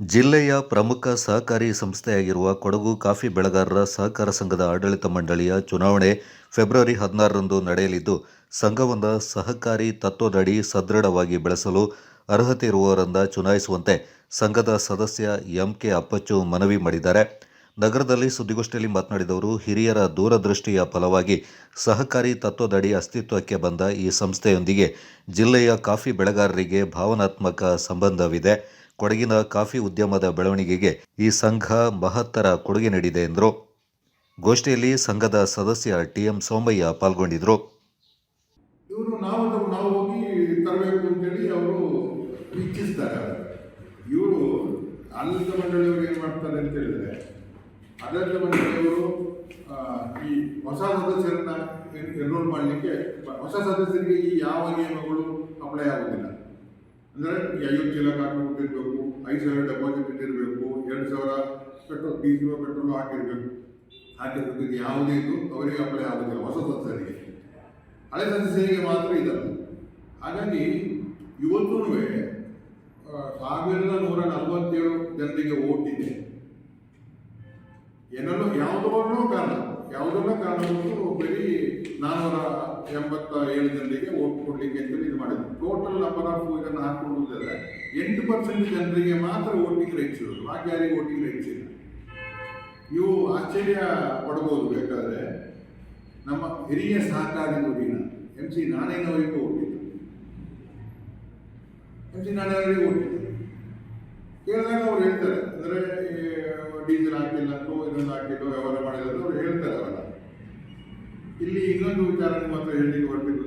ಜಿಲ್ಲೆಯ ಪ್ರಮುಖ ಸಹಕಾರಿ ಸಂಸ್ಥೆಯಾಗಿರುವ ಕೊಡಗು ಕಾಫಿ ಬೆಳೆಗಾರರ ಸಹಕಾರ ಸಂಘದ ಆಡಳಿತ ಮಂಡಳಿಯ ಚುನಾವಣೆ ಫೆಬ್ರವರಿ ಹದಿನಾರರಂದು ನಡೆಯಲಿದ್ದು ಸಂಘವನ್ನು ಸಹಕಾರಿ ತತ್ವದಡಿ ಸದೃಢವಾಗಿ ಬೆಳೆಸಲು ಅರ್ಹತೆ ಇರುವವರನ್ನ ಚುನಾಯಿಸುವಂತೆ ಸಂಘದ ಸದಸ್ಯ ಎಂ ಕೆ ಅಪ್ಪಚ್ಚು ಮನವಿ ಮಾಡಿದ್ದಾರೆ. ನಗರದಲ್ಲಿ ಸುದ್ದಿಗೋಷ್ಠಿಯಲ್ಲಿ ಮಾತನಾಡಿದವರು ಹಿರಿಯರ ದೂರದೃಷ್ಟಿಯ ಫಲವಾಗಿ ಸಹಕಾರಿ ತತ್ವದಡಿ ಅಸ್ತಿತ್ವಕ್ಕೆ ಬಂದ ಈ ಸಂಸ್ಥೆಯೊಂದಿಗೆ ಜಿಲ್ಲೆಯ ಕಾಫಿ ಬೆಳೆಗಾರರಿಗೆ ಭಾವನಾತ್ಮಕ ಸಂಬಂಧವಿದೆ. ಕೊಡಗಿನ ಕಾಫಿ ಉದ್ಯಮದ ಬೆಳವಣಿಗೆಗೆ ಈ ಸಂಘ ಮಹತ್ತರ ಕೊಡುಗೆ ನೀಡಿದೆ ಎಂದರು. ಗೋಷ್ಠಿಯಲ್ಲಿ ಸಂಘದ ಸದಸ್ಯ ಟಿಎಂ ಸೋಮಯ್ಯ ಪಾಲ್ಗೊಂಡಿದ್ರು ಇವರು ನಾವು ನಾವು ಹೋಗಿ ತರಬೇಕು ಅಂತೇಳಿ ಅವರು ಇಚ್ಛಿಸ್ತಾರೆ. ಇವರು ಆಡಳಿತ ಮಂಡಳಿಯವರು ಏನು ಮಾಡ್ತಾರೆ ಅಂತ ಹೇಳಿದ್ರೆ ಆಡಳಿತ ಮಂಡಳಿಯವರು ಈ ಹೊಸ ಸದಸ್ಯರನ್ನ ಎನ್ರೋಲ್ ಮಾಡಲಿಕ್ಕೆ, ಹೊಸ ಸದಸ್ಯರಿಗೆ ಈ ಯಾವ ನಿಯಮಗಳು ಅಪ್ಲೈ ಆಗೋದಿಲ್ಲ. ಅಂದರೆ ಐವತ್ತು ಚೀಲ ಕಾಫಿ ಕೊಟ್ಟಿರಬೇಕು ಐದು ಸಾವಿರ ಡೆಪಾಸಿಟ್ ಇಟ್ಟಿರಬೇಕು, ಎರಡು ಸಾವಿರ ಪೆಟ್ರೋಲ್ ಡೀಸೆಲ್ ಪೆಟ್ರೋಲ್ ಹಾಕಿರಬೇಕು. ಹಾಕಿರಬೇಕು ಇದು ಯಾವುದೇ ಇದು ಅವರಿಗೆ ಅಪ್ಲೈ ಆಗೋದಿಲ್ಲ, ಹೊಸ ಸದಸ್ಯರಿಗೆ ಹಳೆ ಸದಸ್ಯರಿಗೆ ಮಾತ್ರ ಇದಲ್ಲ ಹಾಗಾಗಿ ಇವತ್ತೂ ಸಾವಿರದ ನೂರ ನಲವತ್ತೇಳು ಜನರಿಗೆ ಓಟ್ ಇದೆ. ಏನಲ್ಲೋ ಯಾವುದೋ ಕಾರಣ ಯಾವುದೋ ಕಾರಣ ಕೊಟ್ಟು ಬರೀ ನಾನ್ನೂರ ಎಂಬತ್ತ ಏಳು ಜನರಿಗೆ ಓಟ್ ಕೊಡ್ಲಿಕ್ಕೆ ಅಂತೇಳಿ ಇದು ಮಾಡಿದ್ರು. ನಂಬರ್ ಆಫ್ ಇದನ್ನು ಹಾಕೊಳ್ಳುವುದಿಲ್ಲ. ಎಂಟು ಪರ್ಸೆಂಟ್ ಜನರಿಗೆ ಮಾತ್ರ ವೋಟಿಂಗ್ ರೈಟ್ಸ್ ಇರೋದು ಬಾಕಿ ಯಾರಿಗೆ ವೋಟಿಂಗ್ ರೈಟ್ಸ್ ಇಲ್ಲ ನೀವು ಆಶ್ಚರ್ಯ ಪಡಬಹುದು ಬೇಕಾದ್ರೆ. ನಮ್ಮ ಹಿರಿಯ ಸಹಕಾರಿ ನುಡಿನ ಎಂ ಸಿ ನಾರಾಯಣವರಿಗೂ ಹುಟ್ಟಿದ್ದು ಎಂ ಸಿ ನಾಣಯ್ಯನವರಿಗೆ ಹುಟ್ಟಿದ್ದು ಕೇಳಿದಾಗ ಅವ್ರು ಹೇಳ್ತಾರೆ. ಅಂದರೆ ಡೀಸೆಲ್ ಹಾಕಿಲ್ಲ ಅಂತೋ ಇನ್ನೊಂದು ಹಾಕಿಲ್ಲ ವ್ಯವಹಾರ ಮಾಡಿಲ್ಲ ಅಂತ ಅವ್ರು ಹೇಳ್ತಾರೆ ಅವರ ಇಲ್ಲಿ ಇನ್ನೊಂದು ವಿಚಾರಕ್ಕೆ ಮಾತ್ರ ಹತ್ರ ಹೇಳಲಿಕ್ಕೆ ಹೊರಟಿದ್ದು